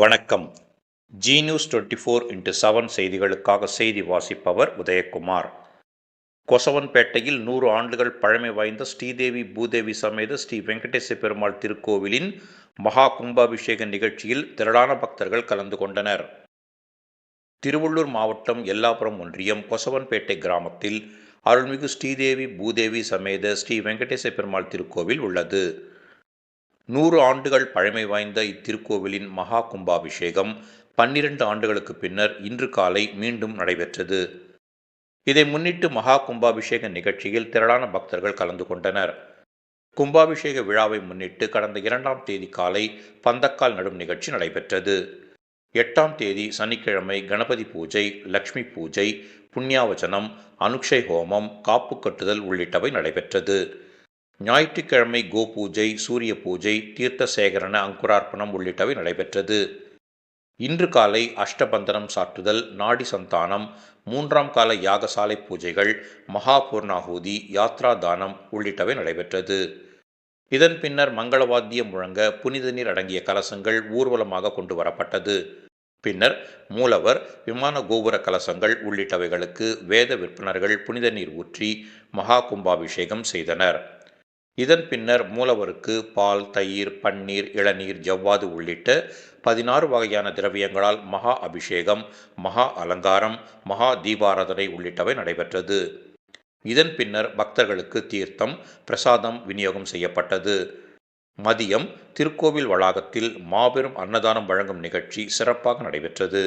வணக்கம். Zee news twenty four into seven செய்திகளுக்காக செய்தி வாசிப்பவர் உதயகுமார். கொசவன்பேட்டையில் நூறு ஆண்டுகள் பழமை வாய்ந்த ஸ்ரீதேவி பூதேவி சமேத ஸ்ரீ வெங்கடேச பெருமாள் திருக்கோவிலின் மகா கும்பாபிஷேக நிகழ்ச்சியில் திரளான பக்தர்கள் கலந்து கொண்டனர். திருவள்ளூர் மாவட்டம் எல்லாபுரம் ஒன்றியம் கொசவன்பேட்டை கிராமத்தில் அருள்மிகு ஸ்ரீதேவி பூதேவி சமேத ஸ்ரீ வெங்கடேச பெருமாள் திருக்கோவில் உள்ளது. நூறு ஆண்டுகள் பழமை வாய்ந்த இத்திருக்கோவிலின் மகா கும்பாபிஷேகம் பன்னிரண்டு ஆண்டுகளுக்கு பின்னர் இன்று காலை மீண்டும் நடைபெற்றது. இதை முன்னிட்டு மகா கும்பாபிஷேக நிகழ்ச்சியில் திரளான பக்தர்கள் கலந்து கொண்டனர். கும்பாபிஷேக விழாவை முன்னிட்டு கடந்த இரண்டாம் தேதி காலை பந்தக்கால் நடும் நிகழ்ச்சி நடைபெற்றது. எட்டாம் தேதி சனிக்கிழமை கணபதி பூஜை லக்ஷ்மி பூஜை புண்ணியாவச்சனம் அனுக்ஷை ஹோமம் காப்பு கட்டுதல் உள்ளிட்டவை நடைபெற்றது. ஞாயிற்றுக்கிழமை கோ பூஜை சூரிய பூஜை தீர்த்த சேகரண அங்குரார்ப்பணம் உள்ளிட்டவை நடைபெற்றது. இன்று காலை அஷ்டபந்தனம் சாற்றுதல் நாடி சந்தானம் மூன்றாம் கால யாகசாலை பூஜைகள் மகாபூர்ணாகூதி யாத்ரா தானம் உள்ளிட்டவை நடைபெற்றது. இதன் பின்னர் மங்களவாத்தியம் முழங்க புனித நீர் அடங்கிய கலசங்கள் ஊர்வலமாக கொண்டு வரப்பட்டது. பின்னர் மூலவர் விமான கோபுர கலசங்கள் உள்ளிட்டவைகளுக்கு வேத விற்பனர்கள் புனித நீர் ஊற்றி மகா கும்பாபிஷேகம் செய்தனர். இதன் பின்னர் மூலவருக்கு பால் தயிர் பன்னீர் இளநீர் ஜவ்வாது உள்ளிட்ட பதினாறு வகையான திரவியங்களால் மகா அபிஷேகம் மகா அலங்காரம் மகா தீபாராதனை உள்ளிட்டவை நடைபெற்றது. இதன் பின்னர் பக்தர்களுக்கு தீர்த்தம் பிரசாதம் விநியோகம் செய்யப்பட்டது. மதியம் திருக்கோவில் வளாகத்தில் மாபெரும் அன்னதானம் வழங்கும் நிகழ்ச்சி சிறப்பாக நடைபெற்றது.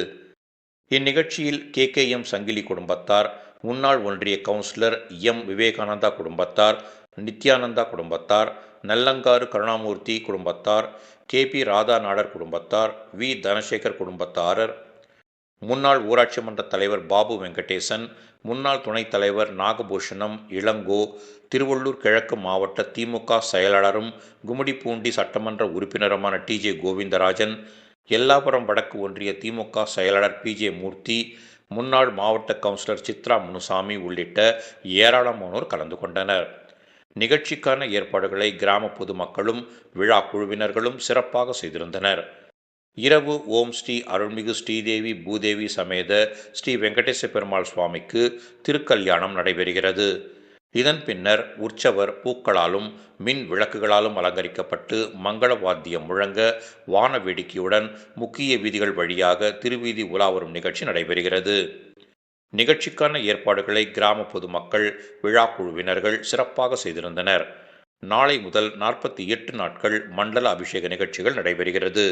இந்நிகழ்ச்சியில் கே. கே. எம். சங்கிலி குடும்பத்தார் முன்னாள் ஒன்றிய கவுன்சிலர் எம். விவேகானந்தா குடும்பத்தார் நித்யானந்தா குடும்பத்தார் நல்லங்காறு கருணாமூர்த்தி குடும்பத்தார் கே பி ராதா நாடர் குடும்பத்தார் வி தனசேகர் குடும்பத்தாரர் முன்னாள் ஊராட்சி மன்ற தலைவர் பாபு வெங்கடேசன் முன்னாள் துணைத் தலைவர் நாகபூஷணம் இளங்கோ திருவள்ளூர் கிழக்கு மாவட்ட திமுக செயலாளரும் கும்மிடிப்பூண்டி சட்டமன்ற உறுப்பினருமான டி ஜே கோவிந்தராஜன் எல்லாபுரம் வடக்கு ஒன்றிய திமுக செயலாளர் பி ஜே மூர்த்தி முன்னாள் மாவட்ட கவுன்சிலர் சித்ரா முனுசாமி உள்ளிட்ட ஏராளமானோர் கலந்து கொண்டனர். நிகழ்ச்சிக்கான ஏற்பாடுகளை கிராம பொதுமக்களும் விழா குழுவினர்களும் சிறப்பாக செய்திருந்தனர். இரவு ஓம் ஸ்ரீ அருள்மிகு ஸ்ரீதேவி பூதேவி சமேத ஸ்ரீ வெங்கடேச பெருமாள் சுவாமிக்கு திருக்கல்யாணம் நடைபெறுகிறது. இதன் பின்னர் உற்சவர் பூக்களாலும் மின் விளக்குகளாலும் அலங்கரிக்கப்பட்டு மங்கள வாத்தியம் முழங்க வான வேடிக்கையுடன் முக்கிய வீதிகள் வழியாக திருவீதி உலாவரும் நிகழ்ச்சி நடைபெறுகிறது. நிகழ்ச்சிக்கான ஏற்பாடுகளை கிராம பொதுமக்கள் விழா குழுவினர்கள் சிறப்பாக செய்திருந்தனர். நாளை முதல் நாற்பத்தி எட்டு நாட்கள் மண்டல அபிஷேக நிகழ்ச்சிகள் நடைபெறுகிறது.